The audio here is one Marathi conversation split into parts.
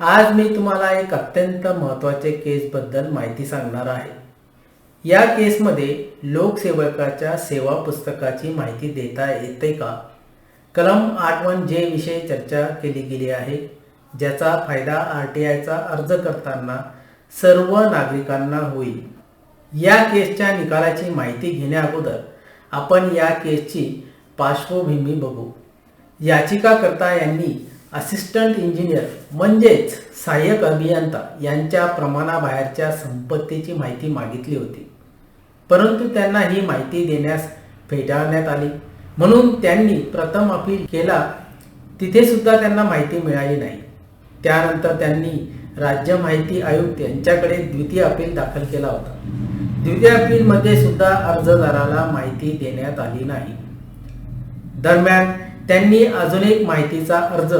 आज मी तुम्हाला एक अत्यंत महत्त्वाच्या केसबद्दल माहिती सांगणार आहे. या केसमध्ये लोकसेवकाच्या सेवा पुस्तकाची माहिती देता येते का? कलम आठ वन जे विषयी चर्चा केली गेली आहे ज्याचा फायदा आर टी आयचा अर्ज करताना सर्व नागरिकांना होईल. या केसच्या निकालाची माहिती घेण्याअगोदर आपण या केसची पार्श्वभूमी बघू. याचिकाकर्ता यांनी असिस्टंट इंजिनियर म्हणजेच सहाय्यक अभियंता यांच्या प्रमाणाबाहेरच्या संपत्तीची माहिती मागितली होती. परंतु त्यांना ही माहिती देण्यास फेटाळण्यात आली. म्हणून त्यांनी प्रथम अपील केला तिथे सुद्धा त्यांना माहिती मिळाली नाही. त्यानंतर त्यांनी राज्य माहिती आयुक्त यांच्याकडे द्वितीय अपील दाखल केला होता. द्वितीय अपीलमध्ये सुद्धा अर्जदाराला माहिती देण्यात आली नाही. दरम्यान त्यांनी अजून एक माहितीचा अर्ज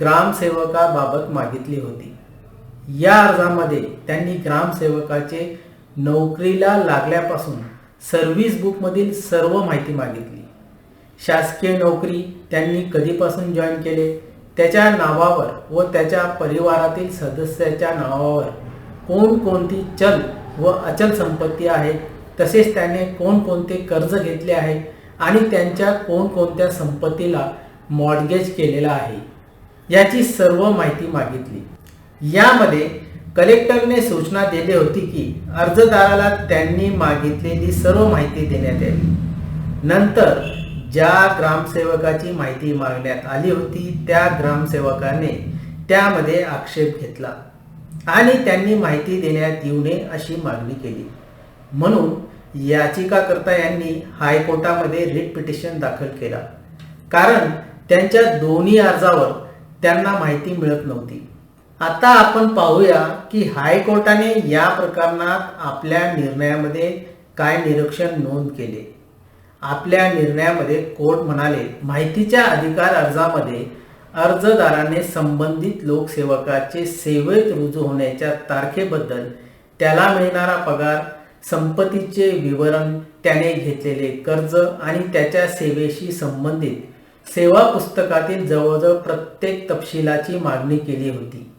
ग्रामसेवकाबाबत मागितली होती. या अर्जामध्ये त्यांनी ग्रामसेवकाचे नोकरीला लागल्यापासून सर्व्हिस बुकमधील सर्व माहिती मागितली. शासकीय नोकरी त्यांनी कधीपासून जॉईन केले? त्याच्या नावावर व त्याच्या परिवारातील सदस्याच्या नावावर कोणकोणती चल व अचल संपत्ती आहे? तसेच त्याने कोणकोणते कर्ज घेतले आहे? आणि त्यांच्या कोणकोणत्या संपत्तीला मॉडगेज केलेला आहे याची सर्व माहिती मागितली. यामध्ये कलेक्टरने सूचना दिली होती की अर्जदाराला त्यांनी मागितलेली सर्व माहिती देण्यात यावी. नंतर ज्या ग्रामसेवकाची माहिती मागण्यात आली होती त्या ग्रामसेवकाने त्यामध्ये आक्षेप घेतला आणि त्यांनी माहिती देण्यात येऊ नये अशी मागणी केली. म्हणून याचिकाकर्ता यांनी हायकोर्टामध्ये रिट पिटिशन दाखल केला. कारण त्यांच्या दोन्ही अर्जावर त्यांना माहिती मिळत नव्हती. आता आपण पाहूया की हायकोर्टाने या प्रकरणात आपल्या निर्णयामध्ये काय निरीक्षण नोंद केले. आपल्या निर्णयामध्ये कोर्ट म्हणाले माहितीच्या अधिकार अर्जामध्ये अर्जदाराने संबंधित लोकसेवकाचे सेवेत रुजू होण्याच्या तारखेबद्दल त्याला मिळणारा पगार संपत्तीचे विवरण त्याने घेतलेले कर्ज आणि त्याच्या सेवेशी संबंधित सेवा पुस्तकातील जवळजवळ प्रत्येक तपशिलाची मागणी केली होती.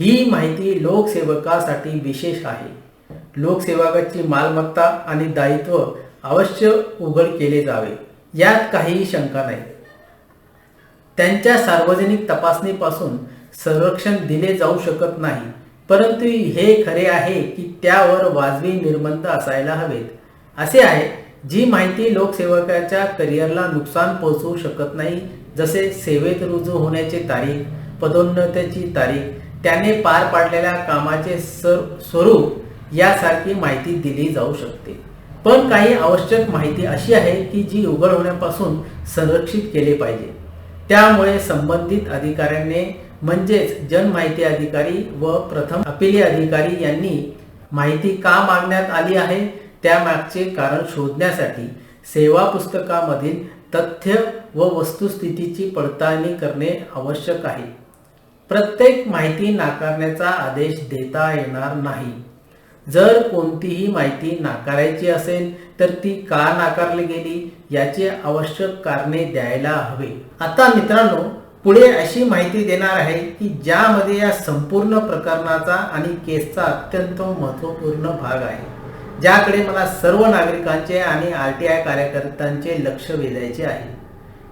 ही माहिती लोकसेवकासाठी विशेष आहे. लोकसेवकाची मालमत्ता आणि दायित्व अवश्य उघड केले जावे यात काहीही शंका नाही. त्यांच्या सार्वजनिक तपासणीपासून संरक्षण दिले जाऊ शकत नाही. परंतु हे खरे आहे की त्यावर वाजवी निर्बंध असायला हवेत. असे आहे जी माहिती लोकसेवकाच्या करिअरला नुकसान पोहोचवू शकत नाही जसे सेवेत रुजू होण्याची तारीख पदोन्नतीची तारीख त्याने पार पाडलेल्या कामाचे स्वरूप यासारखी माहिती दिली जाऊ शकते. पण काही आवश्यक माहिती अशी आहे की जी उघड होण्यापासून संरक्षित केली पाहिजे. त्यामुळे संबंधित अधिकाऱ्यांनी म्हणजेच जनमाहिती अधिकारी व प्रथम अपिली अधिकारी यांनी माहिती का मागण्यात आली आहे? त्यामागचे कारण शोधण्यासाठी सेवा पुस्तकामधील तथ्य व वस्तुस्थितीची पडताळणी करणे आवश्यक आहे. प्रत्येक माहिती नाकारण्याचा आदेश देता येणार नाही. जर कोणतीही माहिती नाकारायची असेल तर ती का नाकारली गेली? याची आवश्यक कारणे द्यायला हवे. आता मित्रांनो पुढे अशी माहिती देणार आहे की ज्यामध्ये या संपूर्ण प्रकरणाचा आणि केसचा अत्यंत महत्त्वपूर्ण भाग आहे ज्याकडे मला सर्व नागरिकांचे आणि आर टी आय कार्यकर्त्यांचे लक्ष वेधायचे आहे.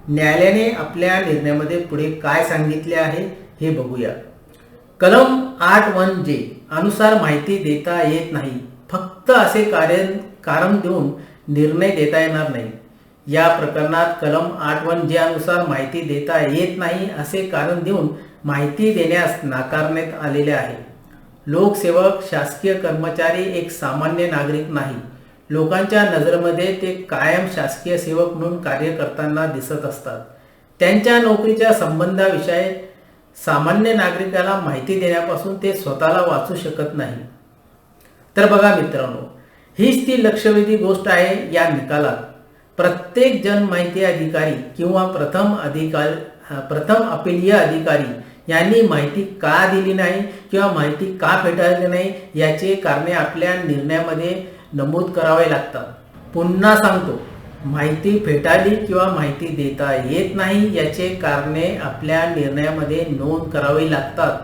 न्यायालयाने आपल्या निर्णयामध्ये पुढे काय सांगितले आहे हे बघूया. कलम आठ वन जे अनुसार माहिती देता येत नाही फक्त असे कार्य कारण देऊन निर्णय देता येणार नाही. या प्रकरणात कलम आठ वन जे अनुसार माहिती देता येत नाही असे कारण देऊन माहिती देण्यास नाकारण्यात आलेले आहे. लोकसेवक शासकीय कर्मचारी एक सामान्य नागरिक नाही. लोकांच्या नजरेमध्ये ते कायम शासकीय सेवक म्हणून कार्य करताना दिसत असतात. त्यांच्या नोकरीच्या संबंधाविषयी सामान्य नागरिकाला माहिती देण्यापासून ते स्वतःला वाचू शकत नाही. तर बघा मित्रांनो हीच ती लक्षवेधी गोष्ट आहे या निकालात. प्रत्येक जनमाहिती अधिकारी किंवा प्रथम अधिकार प्रथम अपिलीय अधिकारी यांनी माहिती का दिली नाही किंवा माहिती का फेटाळली नाही याचे कारणे आपल्या निर्णयामध्ये नमूद करावे लागतात. पुन्हा सांगतो माहिती फेटाळली किंवा माहिती देता येत नाही याचे कारणे आपल्या निर्णयामध्ये नोंद करावी लागतात.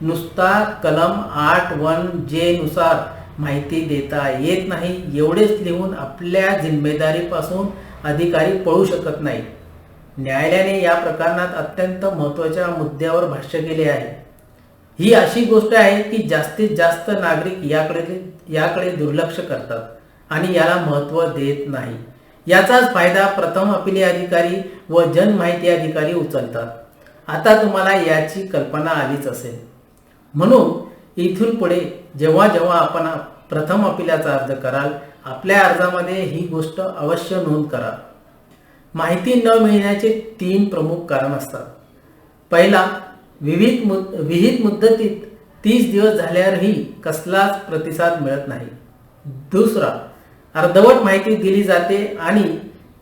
नुसता कलम आठ वन जे नुसार माहिती देता येत नाही एवढेच लिहून आपल्या जिम्मेदारीपासून अधिकारी पळू शकत नाही न्यायालयाने या प्रकरणात अत्यंत महत्त्वाच्या मुद्द्यावर भाष्य केले आहे. ही अशी गोष्ट आहे की जास्तीत जास्त नागरिक याकडे याकडे दुर्लक्ष करतात आणि याला महत्त्व देत नाही. याचाच फायदा प्रथम अपिली अधिकारी व जनमाहिती अधिकारी उचलतात. आता तुम्हाला याची कल्पना आलीच असेल. म्हणून इथून पुढे जेव्हा जेव्हा आपण प्रथम अपिलाचा अर्ज कराल आपल्या अर्जामध्ये ही गोष्ट अवश्य नोंद करा. माहिती न मिळण्याचे तीन प्रमुख कारण असतात. पहिला विविध मुद विहित मुद्दतीत तीस दिवस झाल्यावरही कसलाच प्रतिसाद मिळत नाही. दुसरा अर्धवट माहिती दिली जाते आणि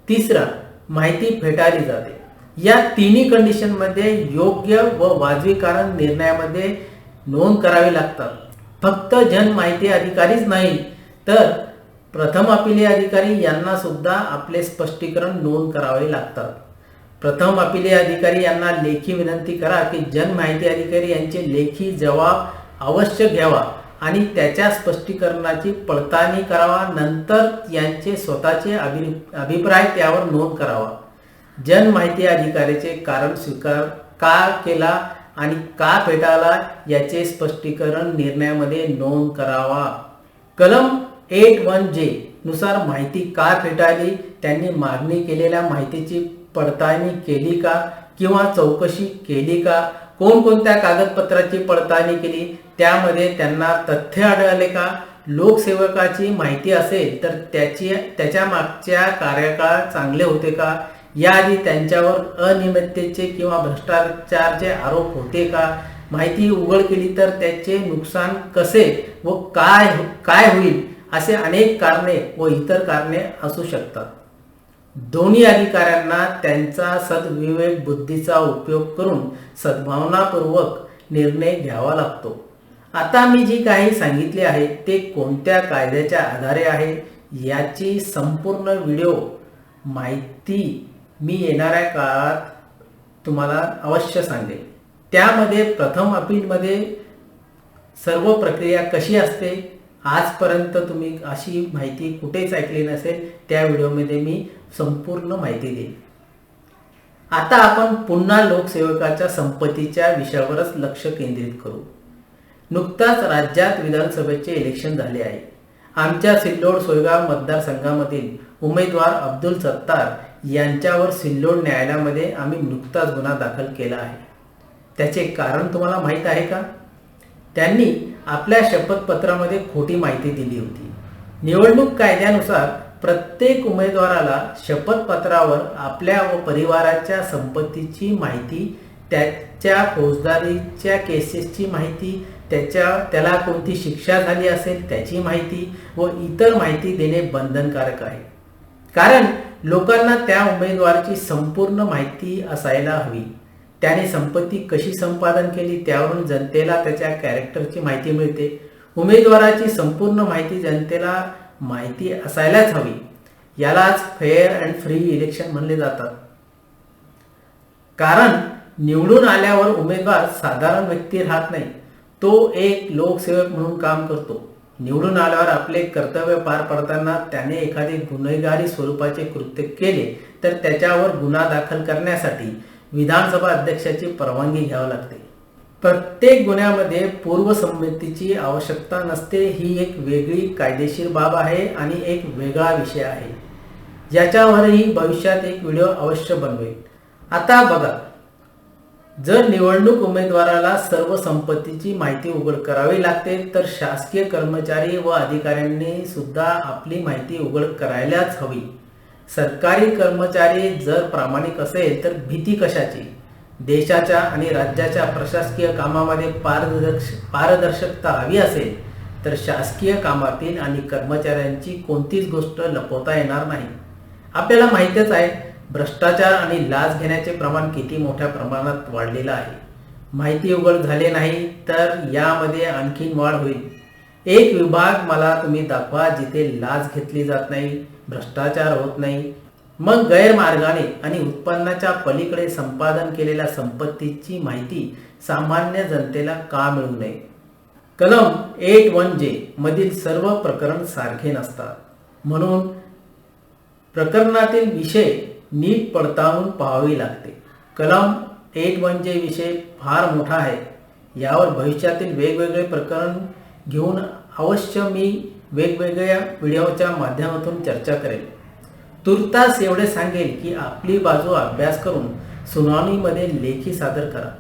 तिसरा माहिती फेटाळली जाते. या तिन्ही कंडिशनमध्ये योग्य व वाजवी कारण निर्णयामध्ये नोंद करावी लागतात. फक्त जन माहिती अधिकारीच नाही तर प्रथम अपिली अधिकारी यांना सुद्धा आपले स्पष्टीकरण नोंद करावे लागतात. प्रथम अपिली अधिकारी यांना लेखी विनंती करा की जन माहिती अधिकारी यांचे लेखी जबाब अवश्य घ्यावा आणि त्याच्या स्पष्टीकरणाची पडताळणी करावा नंतर यांचे स्वतःचे अभि अभिप्राय त्यावर नोंद करावा. जन माहिती अधिकारीचे कारण स्वीकार का केला आणि का फेटाळला याचे स्पष्टीकरण निर्णयामध्ये नोंद करावा. कलम एट वन जे नुसार माहिती का फेटाळली? त्यांनी मागणी केलेल्या माहितीची पडताळणी केली का? किंवा चौकशी केली का? कोणकोणत्या कागदपत्राची पडताळणी केली? त्यामध्ये त्यांना तथ्य आढळले का? लोकसेवकाची माहिती असेल तर त्याची त्याच्या मागच्या कार्यकाळ चांगले होते का? याआधी त्यांच्यावर अनियमिततेचे किंवा भ्रष्टाचारचे आरोप होते का? माहिती उघड केली तर त्याचे नुकसान कसे व काय हो-, काय होईल असे अनेक कारणे व इतर कारणे असू शकतात. दोन्ही अधिकाऱ्यांना त्यांचा सद्विवेक बुद्धीचा उपयोग करून सद्भावनापूर्वक निर्णय घ्यावा लागतो. आता मी जी काही सांगितले आहे ते कोणत्या कायद्याच्या आधारे आहे याची संपूर्ण व्हिडिओ माहिती मी येणाऱ्या काळात तुम्हाला अवश्य सांगेल त्यामध्ये प्रथम अपीलमध्ये सर्व प्रक्रिया कशी असते आजपर्यंत तुम्ही अशी माहिती कुठेच ऐकली नसेल त्या व्हिडिओमध्ये मी संपूर्ण माहिती देईन. आता आपण पुन्हा लोकसेवकाच्या संपत्तीच्या विषयावरच लक्ष केंद्रित करू. नुकताच राज्यात विधानसभेचे इलेक्शन झाले आहे. आमच्या सिल्लोड सोयगाव मतदारसंघामधील उमेदवार अब्दुल सत्तार यांच्यावर सिल्लोड न्यायालयामध्ये आम्ही नुकताच गुन्हा दाखल केला आहे. त्याचे कारण तुम्हाला माहीत आहे का? त्यांनी आपल्या शपथपत्रामध्ये खोटी माहिती दिली होती. निवडणूक कायद्यानुसार प्रत्येक उमेदवाराला शपथपत्रावर आपल्या व परिवाराच्या संपत्तीची माहिती त्याच्या फौजदारीच्या केसेसची माहिती त्याच्या त्याला कोणती शिक्षा झाली असेल त्याची माहिती व इतर माहिती देणे बंधनकारक आहे. कारण लोकांना त्या उमेदवाराची संपूर्ण माहिती असायला हवी. त्याने संपत्ती कशी संपादन केली त्यावरून जनतेला त्याच्या कॅरेक्टरची माहिती मिळते. उमेदवाराची संपूर्ण माहिती जनतेला माहिती असायलाच हवी. यालाच फेअर अँड फ्री इलेक्शन म्हणले जातात. कारण निवडून आल्यावर उमेदवार साधारण व्यक्ती राहत नाही. तो एक लोकसेवक म्हणून काम करतो. निवडून आल्यावर आपले कर्तव्य पार पडताना त्याने एखादे गुन्हेगारी स्वरूपाचे कृत्य केले तर त्याच्यावर गुन्हा दाखल करण्यासाठी विधानसभा अध्यक्षाची परवानगी घ्यावी लागते. प्रत्येक गुन्ह्यामध्ये पूर्वसंमतीची आवश्यकता नसते ही एक वेगळी कायदेशीर बाब आहे आणि एक वेगळा विषय आहे. ज्याच्यावरही भविष्यात एक व्हिडिओ अवश्य बनवेल. आता बघा जर निवडणूक उमेदवाराला सर्व संपत्तीची माहिती उघड करावी लागते तर शासकीय कर्मचारी व अधिकाऱ्यांनी सुद्धा आपली माहिती उघड करायलाच हवी. सरकारी कर्मचारी जर प्रामाणिक असेल तर भीती कशाची? देशाच्या आणि राज्याच्या प्रशासकीय कामामध्ये पारदर्श पारदर्शकता हवी असेल तर शासकीय कामातील आणि कर्मचाऱ्यांची कोणतीच गोष्ट लपवता येणार नाही. आपल्याला माहितीच आहे भ्रष्टाचार आणि लाच घेण्याचे प्रमाण किती मोठ्या प्रमाणात वाढलेलं आहे? माहिती उघड झाले नाही तर यामध्ये आणखीन वाढ होईल. एक विभाग मला तुम्ही दाखवा जिथे लाच घेतली जात नाही भ्रष्टाचार होत नाही. मग गैरमार्गाने आणि उत्पन्नाच्या पलीकडे संपादन केलेल्या संपत्तीची माहिती सामान्य जनतेला का मिळू नये? कलम एट वन जे मधील सर्व प्रकरण सारखे नसतात. म्हणून प्रकरणातील विषय नीट पडताळून पाहावी लागते. कलम एट वन जे विषय फार मोठा आहे. यावर भविष्यातील वेगवेगळे प्रकरण घेऊन अवश्य मी वेगवेगळ्या व्हिडिओच्या माध्यमातून चर्चा करेल तुर्तास एवढे सांगेल की आपली बाजू अभ्यास करून सुनावणीमध्ये लेखी सादर करा.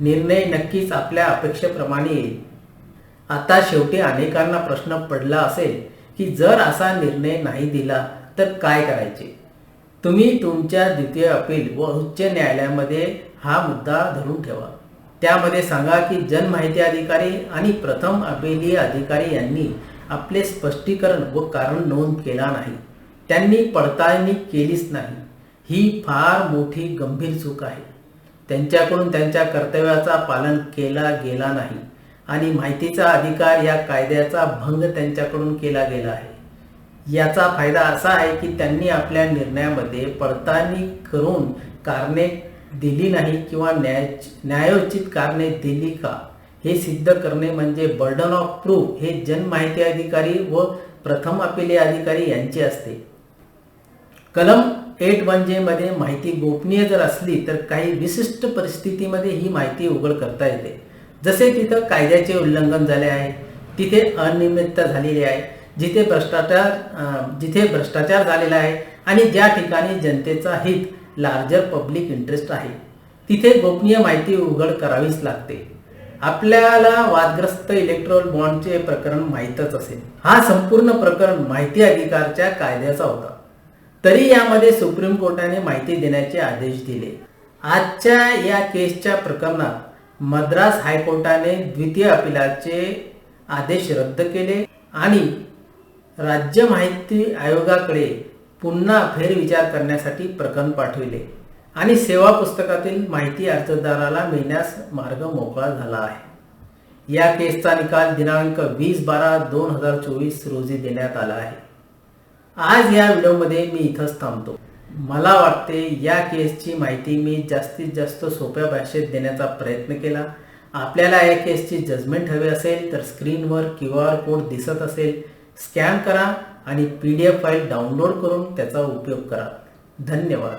निर्णय नक्कीच आपल्या अपेक्षेप्रमाणे येईल. आता शेवटी अनेकांना प्रश्न पडला असेल की जर असा निर्णय नाही दिला तर काय करायचे? तुम्ही तुमच्या द्वितीय अपील व उच्च न्यायालयामध्ये हा मुद्दा धरून ठेवा. त्यामध्ये सांगा की जनमाहिती अधिकारी आणि प्रथम अपिलीय अधिकारी यांनी आपले स्पष्टीकरण व कारण नोंद केला नाही. त्यांनी पडताळणी केलीच नाही. ही फार मोठी गंभीर चूक आहे. त्यांच्याकडून त्यांच्या कर्तव्याचा पालन केला गेला नाही आणि माहितीचा अधिकार या कायद्याचा भंग त्यांच्याकडून केला गेला आहे. याचा फायदा असा आहे की त्यांनी आपल्या निर्णयामध्ये पडताळणी करून कारणे दिली नाही किंवा न्याय न्यायोचित कारणे दिली का? हे सिद्ध करणे म्हणजे बर्डन ऑफ प्रूफ हे जनमाहिती अधिकारी व प्रथम अपिले अधिकारी यांचे असते. कलम एट वन जे मध्ये माहिती गोपनीय जर असली तर काही विशिष्ट परिस्थितीमध्ये ही माहिती उघड करता येते. जसे तिथं कायद्याचे उल्लंघन झाले आहे तिथे अनियमितता झालेली आहे जिथे भ्रष्टाचार जिथे भ्रष्टाचार झालेला आहे आणि ज्या ठिकाणी जनतेचा हित लार्जर पब्लिक इंटरेस्ट आहे तिथे गोपनीय माहिती उघड करावीच लागते. आपल्याला वादग्रस्त इलेक्ट्रॉल बॉन्डचे प्रकरण माहीतच असेल. हा संपूर्ण प्रकरण माहिती अधिकारच्या कायद्याचा होता. तरी यामध्ये सुप्रीम कोर्टाने माहिती देण्याचे आदेश दिले. आजच्या या केसच्या प्रकरणात मद्रास हायकोर्टाने द्वितीय अपिलाचे आदेश रद्द केले आणि राज्य माहिती आयोगाकडे पुन्हा फेरविचार करण्यासाठी प्रकरण पाठविले आणि सेवा पुस्तकातील माहिती अर्जदाराला मिळण्यास मार्ग मोकळा झाला आहे. या केसचा निकाल दिनांक वीस बारा दोन हजार चोवीस रोजी देण्यात आला आहे. आज या व्हिडिओमध्ये मी इथंच थांबतो. मला वाटते या केसची माहिती मी जास्तीत जास्त सोप्या भाषेत देण्याचा प्रयत्न केला. आपल्याला या केसची जजमेंट हवी असेल तर स्क्रीनवर क्यू आर कोड दिसत असेल. स्कॅन करा आणि P D F file download करून त्याचा उपयोग करा. धन्यवाद.